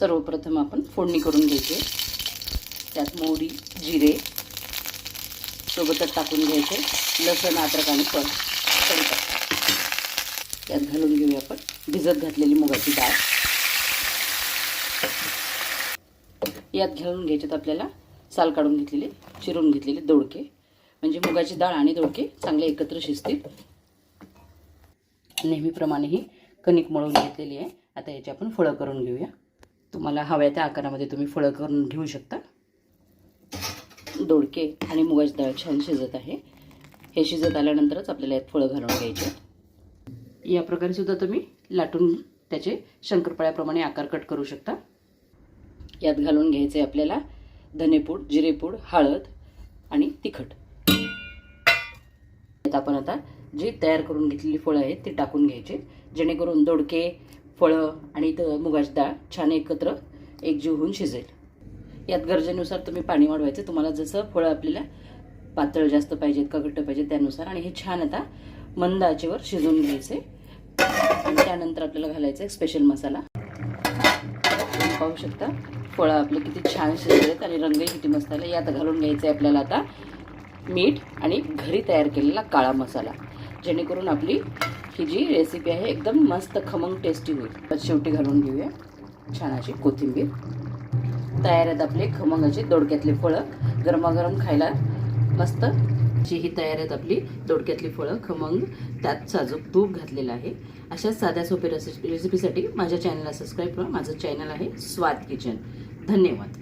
सर्वप्रथम आपण फोडणी करून घ्यायची त्यात मोहरी जिरे सोबतच टाकून घ्यायचे. लसण अद्रक आणि पण त्यात घालून घेऊया आपण भिजत घातलेली मुगाची डाळ. यात घालून घ्यायच्यात आपल्याला साल काढून घेतलेले चिरून घेतलेले दोडके. म्हणजे मुगाची डाळ आणि दोडके चांगले एकत्र शिजतील. नेहमीप्रमाणे ही कणिक मळून घेतलेली आहे. आता याची आपण फळं करून घेऊया. तुम्हाला हव्या त्या आकारामध्ये तुम्ही फळं करून घेऊ शकता. दोडके आणि मुगाची डाळ छान शिजत आहे. हे शिजत आल्यानंतरच आपल्याला यात फळं घालून घ्यायचे या प्रकारे सुद्धा तुम्ही लाटून त्याचे शंकरपाळ्याप्रमाणे आकार कट करू शकता. यात घालून घ्यायचे आपल्याला धनेपूड जिरेपूड हळद आणि तिखट. यात आपण आता जी तयार करून घेतलेली फळं आहेत ती टाकून घ्यायचे जेणेकरून दोडके फळं आणि इथं मुगाची डाळ छान एकत्र एकजीव होऊन शिजेल. यात गरजेनुसार तुम्ही पाणी वाढवायचं. तुम्हाला जसं फळं आपल्याला पातळ जास्त पाहिजेत का घट्ट पाहिजेत त्यानुसार आणि हे छान आता मंद आचेवर शिजवून घ्यायचे. आणि त्यानंतर आपल्याला घालायचा एक स्पेशल मसाला. तुम्ही पाहू शकता फळं आपले किती छान शिजलेत आणि रंगही किती मस्त आले. यात घालून घ्यायचं आहे आपल्याला आता मीठ आणि घरी तयार केलेला काळा मसाला. जेणेकरून आपली ही जी रेसिपी आहे एकदम मस्त खमंग टेस्टी होईल. शेवटी घालून घेऊया छान अशी कोथिंबीर. तयार आहेत आपले खमंग असे दोडक्यातले फळं. गरमागरम खायला मस्त जी ही तयार आहेत आपली दोडक्यातली फळं खमंग. त्यात साजूक तूप घातलेलं आहे. अशा साध्या सोप्या रेसिपीसाठी माझ्या चॅनलला सबस्क्राईब करा. माझं चॅनल आहे स्वाद किचन धन्यवाद.